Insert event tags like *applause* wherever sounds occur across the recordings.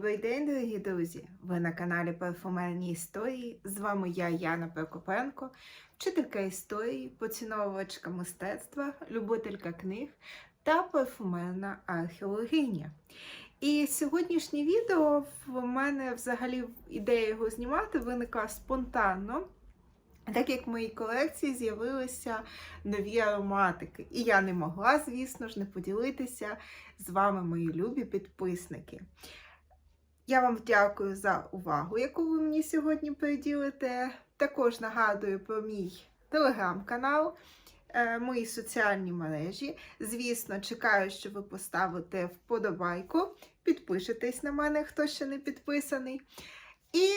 Добрий день, дорогі друзі! Ви на каналі Парфумерні історії. З вами я, Яна Прокопенко, вчителька історії, поціновувачка мистецтва, любителька книг та парфумерна археологиня. І сьогоднішнє відео в мене взагалі ідея його знімати виникла спонтанно. Так як в моїй колекції з'явилися нові ароматики. І я не могла, звісно ж, не поділитися з вами, мої любі підписники. Я вам дякую за увагу, яку ви мені сьогодні приділите. Також нагадую про мій телеграм-канал, е, мої соціальні мережі. Звісно, чекаю, що ви поставите вподобайку, підпишетесь на мене, хто ще не підписаний. І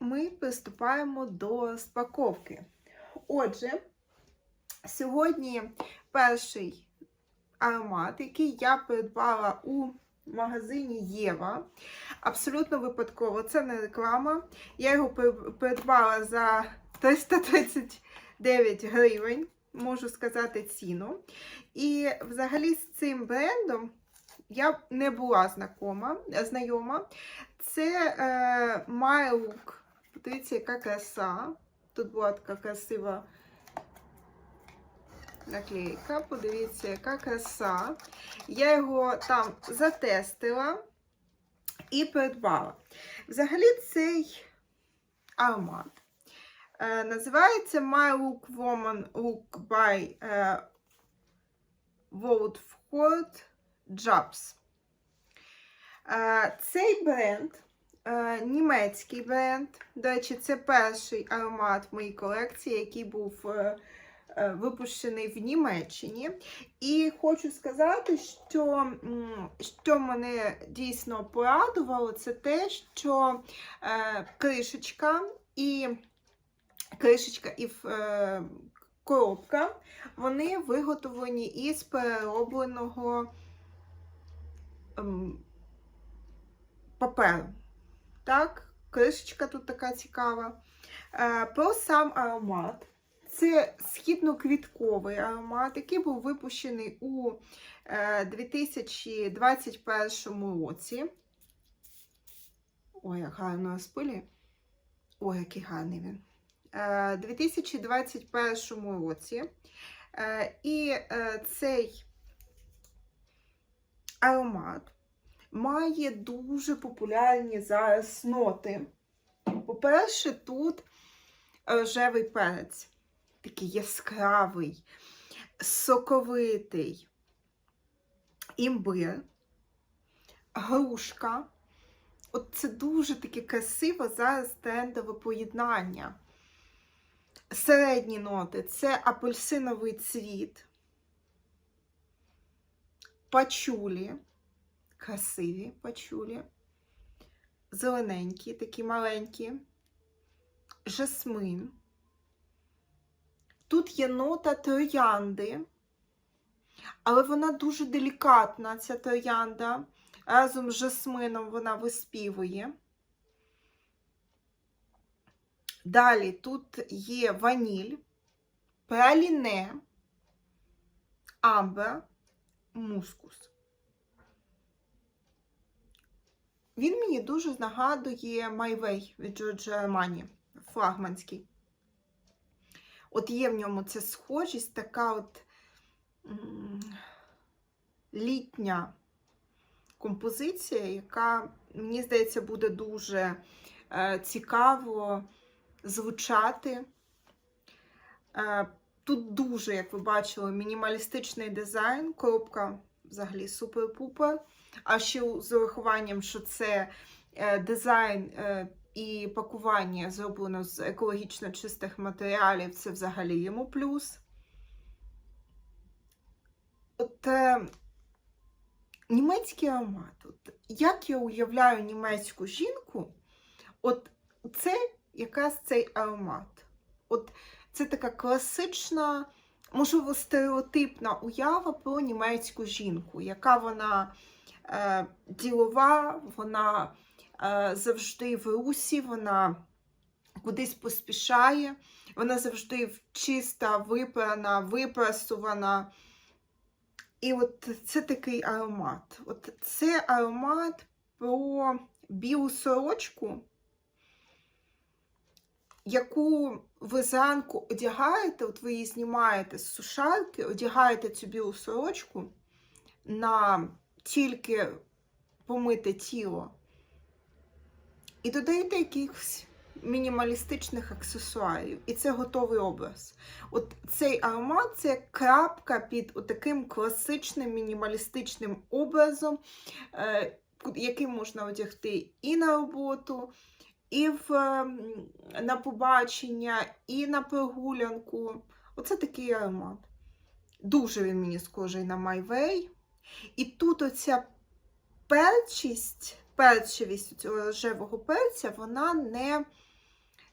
ми приступаємо до розпаковки. Отже, сьогодні перший аромат, який я придбала у магазині Єва. Абсолютно випадково, це не реклама. Я його придбала за 339 гривень, можу сказати ціну. І взагалі з цим брендом я не була знакома, знайома. Це е, MyLook. Подивіться, яка краса. Тут була така красива наклейка. Подивіться, яка краса. Я його там затестила і придбала. Взагалі цей аромат е, називається My Look Woman Look by е, Woodford Jobs. Е, цей бренд е, німецький бренд. До речі, це перший аромат в моїй колекції, який був е, випущений в Німеччині. І хочу сказати, що, що мене дійсно порадувало, це те, що е, кришечка і кришечка і е, коробка, вони виготовлені із переробленого ем, паперу. Так, кришечка тут така цікава. Е, Про сам аромат. Це східно-квітковий аромат, який був випущений у е, 2021 році. Ой, як гарно розпилі. Ой, який гарний він. Е, 2021 році. Е, І е, цей аромат має дуже популярні зараз ноти. По-перше, тут рожевий перець, такий яскравий, соковитий, імбир, грушка. От це дуже таке красиве зараз трендове поєднання. Середні ноти це апельсиновий цвіт, пачулі красиві пачулі, зелененькі, такі маленькі, жасмин. Тут є нота троянди, але вона дуже делікатна, ця троянда. Разом з жасмином вона виспівує. Далі тут є ваніль, праліне, амбер, мускус. Він мені дуже нагадує Way від Джорджа Армані, флагманський. От є в ньому ця схожість, така от літня композиція, яка, мені здається, буде дуже е цікаво звучати. Е тут дуже, як ви бачили, мінімалістичний дизайн, коробка взагалі супер-пупер. А ще з урахуванням, що це е, дизайн і пакування зроблено з екологічно чистих матеріалів, це взагалі йому плюс. От е, німецький аромат. От, Як я уявляю німецьку жінку, от це якраз цей аромат. От Це така класична, можливо, стереотипна уява про німецьку жінку, яка вона е, ділова, вона завжди в русі, вона кудись поспішає, вона завжди чиста, випрана, випрасувана. І от це такий аромат. От Це аромат про білу сорочку, яку ви зранку одягаєте, от ви її знімаєте з сушарки, одягаєте цю білу сорочку на тільки помите тіло і додаєте якихось мінімалістичних аксесуарів. І це готовий образ. От цей аромат це крапка під таким класичним мінімалістичним образом, е, який можна одягти і на роботу, і в, ем, на побачення, і на прогулянку. Оце такий аромат. Дуже він мені схожий на Way. І тут оця перчість, перчивість рожевого перця, вона не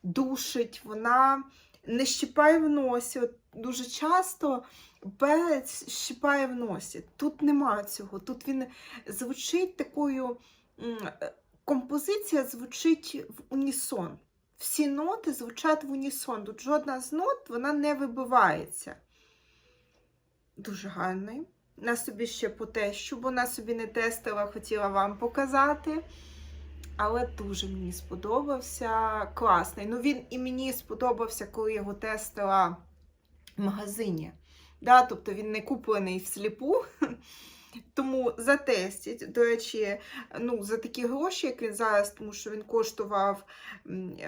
душить, вона не щипає в носі. От дуже часто перець щипає в носі. Тут нема цього. Тут він звучить такою. е, Композиція звучить в унісон. Всі ноти звучать в унісон. Тут жодна з нот вона не вибивається. Дуже гарний. На собі ще потещу, бо вона собі не тестила, хотіла вам показати. Але дуже мені сподобався. Класний. Ну, він і мені сподобався, коли його тестила в магазині. Да, тобто він не куплений всліпу. Тому затестіть. До речі, ну, за такі гроші, як він зараз, тому що він коштував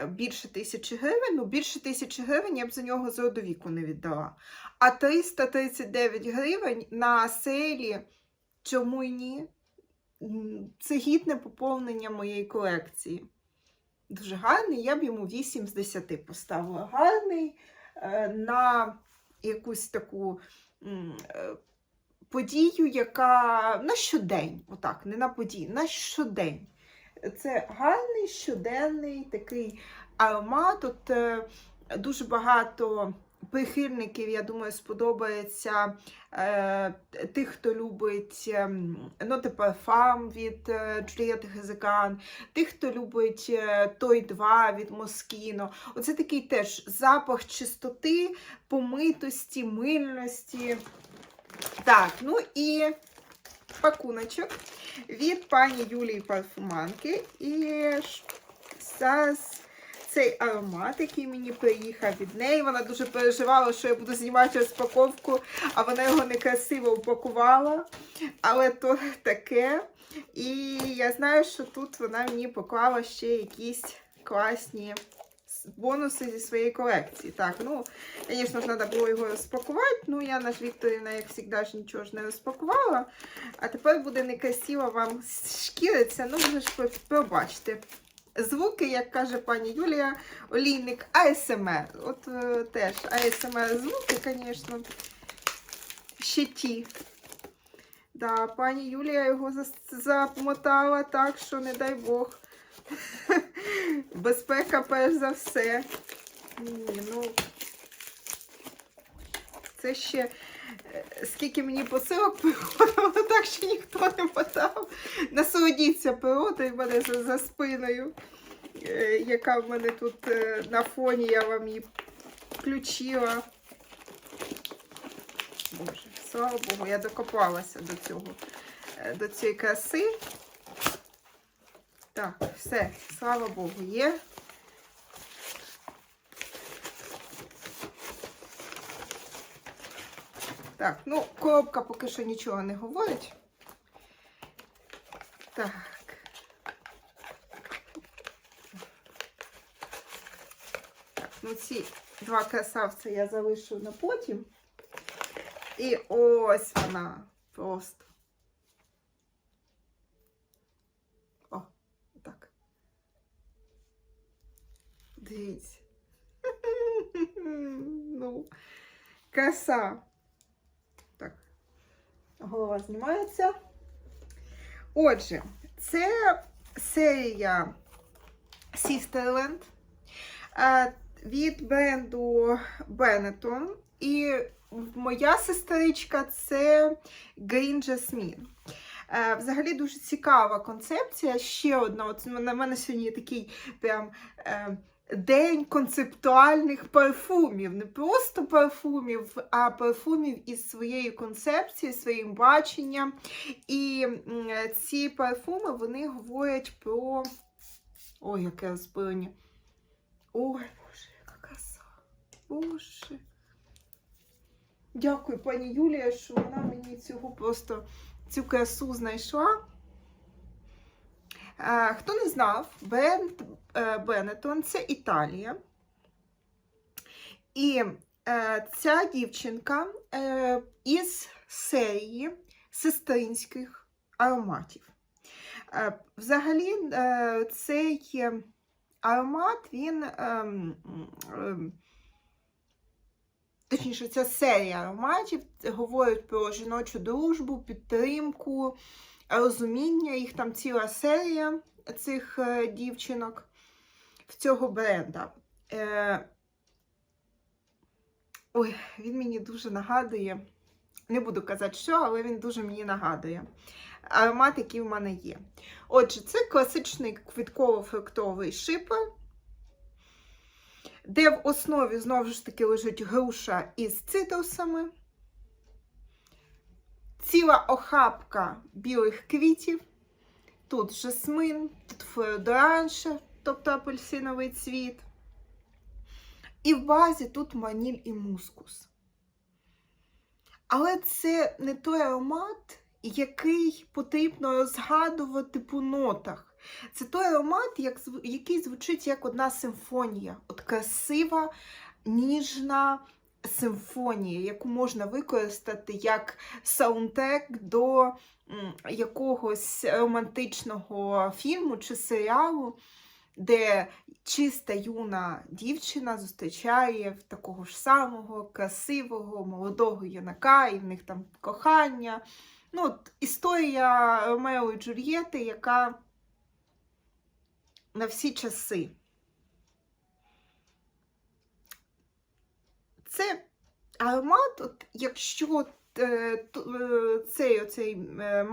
більше тисячі гривень. Ну, більше тисячі гривень я б за нього з роду віку не віддала. А 339 гривень на сейлі, чому й ні? Це гідне поповнення моєї колекції. Дуже гарний, я б йому 8 з 10 поставила. Гарний е, на якусь таку е, подію, яка на щодень, отак, не на подію, на щодень. Це гарний щоденний такий аромат. Тут е, дуже багато прихильників, я думаю, сподобається е, тих, хто любить е, ноти парфам від Juliette Гезекан, тих, хто любить е, Той 2 від Москіно. Оце такий теж запах чистоти, помитості, мильності. Так, ну і пакуночок від пані Юлії Парфуманки. І зараз цей аромат, який мені приїхав від неї. Вона дуже переживала, що я буду знімати розпаковку, а вона його некрасиво упакувала. Але то таке. І я знаю, що тут вона мені поклала ще якісь класні бонуси зі своєї колекції. Так, ну, звісно ж, треба було його розпакувати. Ну, я наш Вікторівна, як завжди, ж нічого ж не розпакувала. А тепер буде некрасиво вам шкіриться. Ну, ви ж пробачте. Звуки, як каже пані Юлія, олійник АСМР. От е, теж АСМР звуки, звісно, ще ті. Да, пані Юлія його замотала так, що не дай Бог. *laughs* Безпека перш за все. Ні, ну це ще е, скільки мені посилок приходило, *laughs* так що ніхто не подав. Насолодіться природою в мене за, за спиною, е, яка в мене тут е, на фоні, я вам її включила. Боже, слава Богу, я докопалася до цього, до цієї краси. Так, все, слава Богу, є. Так, ну, коробка поки що нічого не говорить. Так. Так, ну ці два красавця я залишу на потім. І ось вона просто. О, так. Дивіться. *laughs* Ну, краса. Так, голова знімається. Отже, це серія Sisterland е, від бренду Benetton. І моя сестричка це Green Jasmine. Е, Взагалі дуже цікава концепція. Ще одна. От на мене сьогодні такий прям. День концептуальних парфумів. Не просто парфумів, а парфумів із своєю концепцією, своїм баченням. І ці парфуми вони говорять про. Ой, яке розбирання. Ой, Боже, яка краса. Боже. Дякую, пані Юлія, що вона мені цього просто цю красу знайшла. Е, Хто не знав, Бент, е, Бенетон це Італія. І е, ця дівчинка із серії сестринських ароматів. Взагалі, цей аромат, він. ем, ем, Точніше, ця серія ароматів говорить про жіночу дружбу, підтримку, розуміння. Їх там ціла серія цих е, дівчинок в цього бренда. Е, ой, він мені дуже нагадує. Не буду казати, що, але він дуже мені нагадує. Аромат, який в мене є. Отже, це класичний квітково-фруктовий шипер, де в основі знову ж таки лежить груша із цитрусами, ціла охапка білих квітів, тут жасмин, тут флеодоранше, тобто апельсиновий цвіт. І в базі тут ваніль і мускус. Але це не той аромат, який потрібно розгадувати по нотах. Це той аромат, як, який звучить як одна симфонія. От красива, ніжна симфонія, яку можна використати як саундтрек до якогось романтичного фільму чи серіалу, де чиста юна дівчина зустрічає такого ж самого красивого, молодого юнака, і в них там кохання. Ну, от, історія Ромео і Джульєти, яка на всі часи. Це аромат, от, якщо е, е, цей оцей е,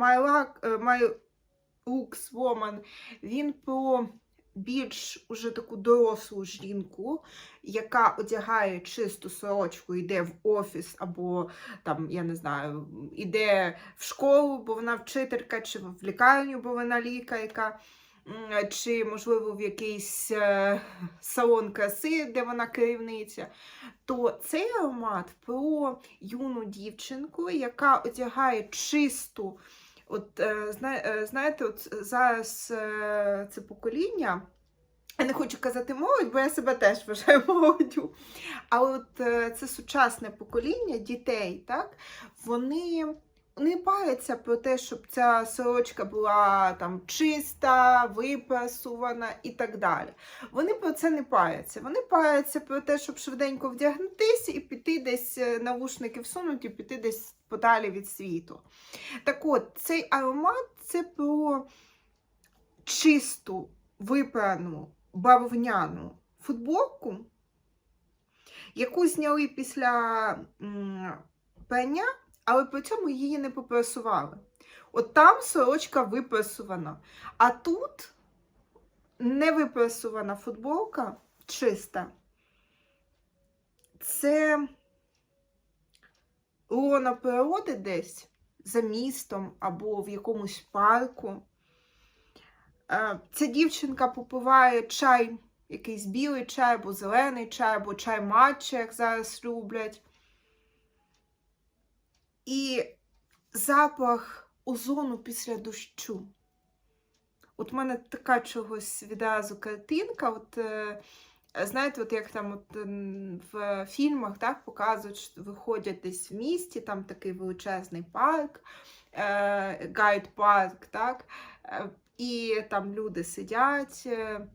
Lux Woman, він про більш уже таку дорослу жінку, яка одягає чисту сорочку, йде в офіс або там, я не знаю, іде в школу, бо вона вчителька, чи в лікарню, бо вона лікарка, чи, можливо, в якийсь е, салон краси, де вона керівниця, то цей аромат про юну дівчинку, яка одягає чисту. От е, е, знаєте, от зараз це покоління. Я не хочу казати молодь, бо я себе теж вважаю *laughs* молоддю. А от це сучасне покоління дітей, так? Вони не паряться про те, щоб ця сорочка була там чиста, випрасувана і так далі. Вони про це не паряться. Вони паряться про те, щоб швиденько вдягнутися і піти десь е, навушники всунути, і піти десь подалі від світу. Так от, цей аромат це про чисту, випрану, бавовняну футболку, яку зняли після прання, але при цьому її не попрасували. От там сорочка випрасувана. А тут не випрасувана футболка чиста. Це лона природи десь за містом або в якомусь парку. Е, Ця дівчинка попиває чай, якийсь білий чай, або зелений чай, або чай матча, як зараз люблять. І запах озону після дощу. От в мене така чогось відразу картинка. От, е, знаєте, от як там от, в фільмах так, показують, що виходять десь в місті, там такий величезний парк, е, гайд-парк, так, е, і там люди сидять, е,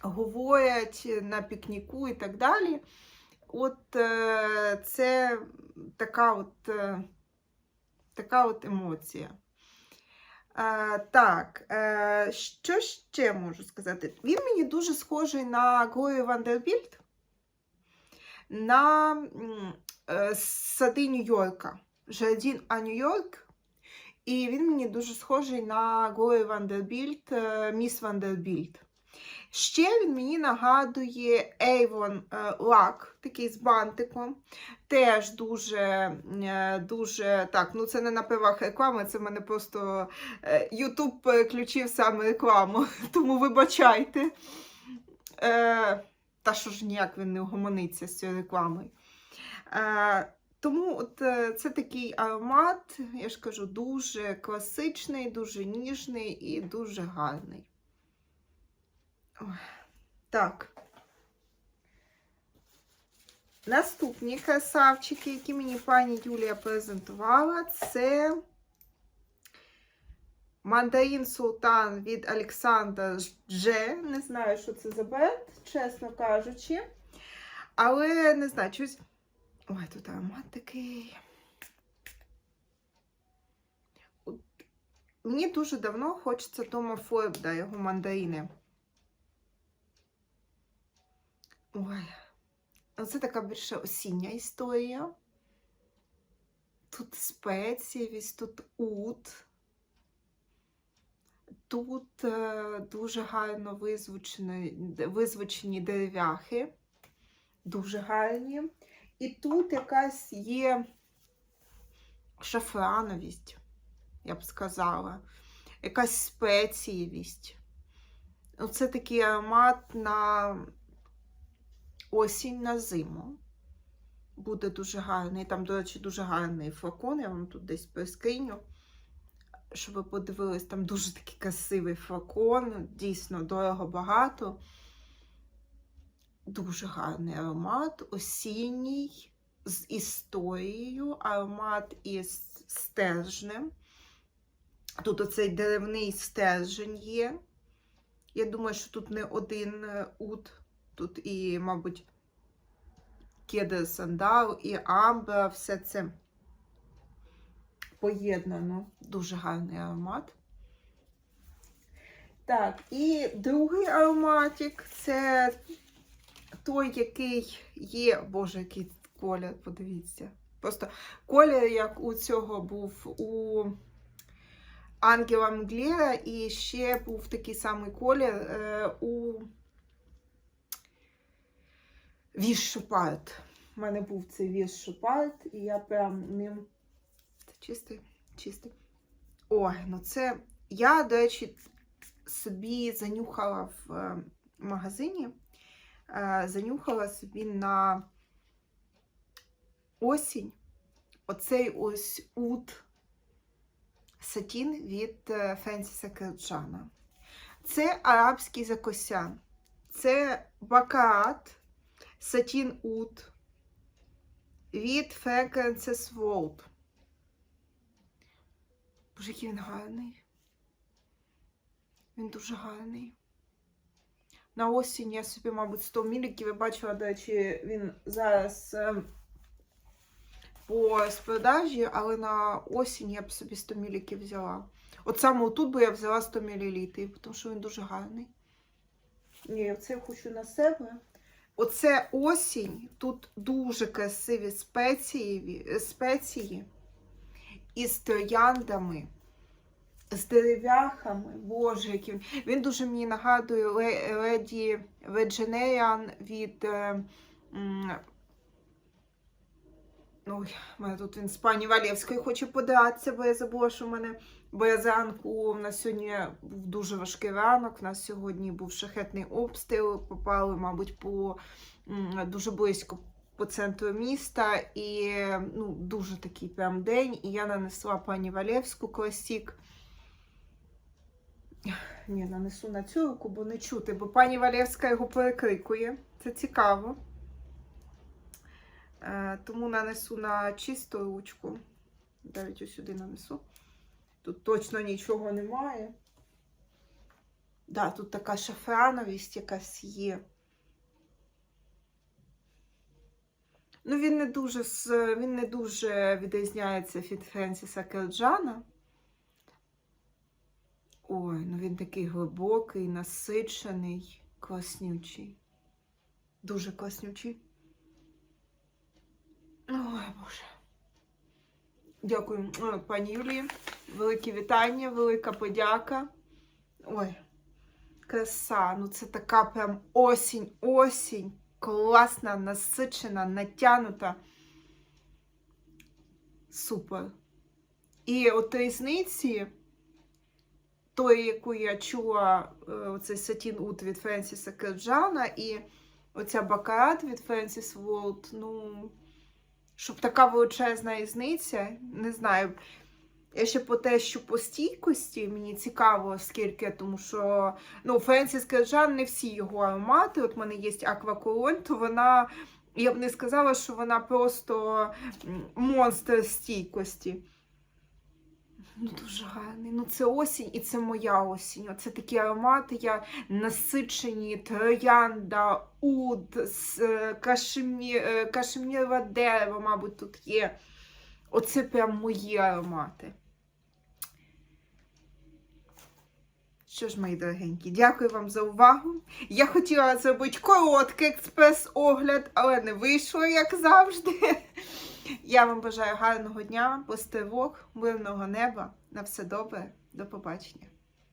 говорять на пікніку і так далі. От е, це така от, е, така от емоція. Е, так, що ще можу сказати? Він мені дуже схожий на Глорію Вандербільд, на сади Нью-Йорка. Жардін А Нью-Йорк. І він мені дуже схожий на Гої Вандербільт, е, Міс Вандербільт. Ще він мені нагадує Avon е, лак, такий з бантиком. Теж дуже, е, дуже так, ну це не на пивах реклами, це в мене просто е, YouTube переключив саме рекламу, *laughs* тому вибачайте. Е, Та що ж ніяк він не угомониться з цією рекламою. Е, Тому от е, це такий аромат, я ж кажу, дуже класичний, дуже ніжний і дуже гарний. Так. Наступні красавчики, які мені пані Юлія презентувала, це Мандарин Султан від Олександра Дже. Не знаю, що це за бренд, чесно кажучи. Але не знаю, щось. Ой, тут аромат такий. Мені дуже давно хочеться Тома Форбда, його мандарини. Ой, це така більше осіння історія. Тут спецієвість, тут ут. Тут е, дуже гарно визвучені, визвучені дерев'яхи. Дуже гарні. І тут якась є шафрановість, я б сказала, якась спецієвість. Оце такий аромат на осінь на зиму. Буде дуже гарний. Там, до речі, дуже гарний флакон. Я вам тут десь прискриню, щоб ви подивились, там дуже такий красивий флакон, дійсно дорого багато. Дуже гарний аромат, осінній, з історією, аромат із стержнем. Тут оцей деревний стержень є. Я думаю, що тут не один е, ут, тут і, мабуть, кедр сандал, і амбра, все це поєднано. Дуже гарний аромат. Так, і другий ароматик це той, який є, боже, який колір, подивіться. Просто колір, як у цього був у Ангела Мглєра, і ще був такий самий колір е, у Віш Шопарт. У мене був цей Віш Шопарт, і я прям ним. Це чистий, чистий. Ой, ну це. Я, до речі, собі занюхала в е, магазині. Е, занюхала собі на осінь оцей ось ут сатін від е, Френсіса Керджана. Це арабський закосян. Це бакаат сатін ут від Fragrances World. Боже, який він гарний. Він дуже гарний. На осінь я собі, мабуть, 100 міліків. Я бачила, до речі, він зараз е, по продажі, але на осінь я б собі 100 міліків взяла. От саме тут би я взяла 100 мл, тому що він дуже гарний. Ні, оце я хочу на себе. Оце осінь, тут дуже красиві спеції, спеції із трояндами з дерев'яхами. Боже, який він. Дуже мені нагадує леді Vegetarian від. е, Ой, в мене тут він з пані Валєвської хоче податися, бо я забула, що в мене бо я зранку у нас сьогодні був дуже важкий ранок. У нас сьогодні був шахетний обстріл, попали, мабуть, по дуже близько по центру міста. І ну, дуже такий прям день. І я нанесла пані Валєвську класік. Ні, нанесу на цю руку, бо не чути, бо пані Валєвська його перекрикує. Це цікаво. Е, тому нанесу на чисту ручку. Навіть ось сюди нанесу. Тут точно нічого немає. Да, тут така шафрановість якась є. Ну, він не дуже, він не дуже відрізняється від Френсіса Керджана. Ой, ну він такий глибокий, насичений, класнючий. Дуже класнючий. Ой, Боже. Дякую, пані Юлії. Велике вітання, велика подяка. Ой, краса. Ну це така прям осінь, осінь. Класна, насичена, натянута. Супер. І от різниці, тої, яку я чула, е, оцей Сатін Ут від Френсіса Керджана, і оця Бакарат від Френсіс Волт, ну, щоб така величезна різниця, не знаю. Я ще по те, що по стійкості мені цікаво, скільки, тому що ну, Френсіс Керджан не всі його аромати. От в мене є акваколонь, то вона, я б не сказала, що вона просто монстр стійкості. Ну, дуже гарний. Ну, це осінь і це моя осінь. Оце такі аромати, я насичені, троянда, уд, е, кашемі, е, кашемірове дерево, мабуть, тут є. Оце прям мої аромати. Що ж, мої дорогенькі, дякую вам за увагу. Я хотіла зробити короткий експрес-огляд, але не вийшло, як завжди. Я вам бажаю гарного дня, постивок, мирного неба. На все добре, до побачення.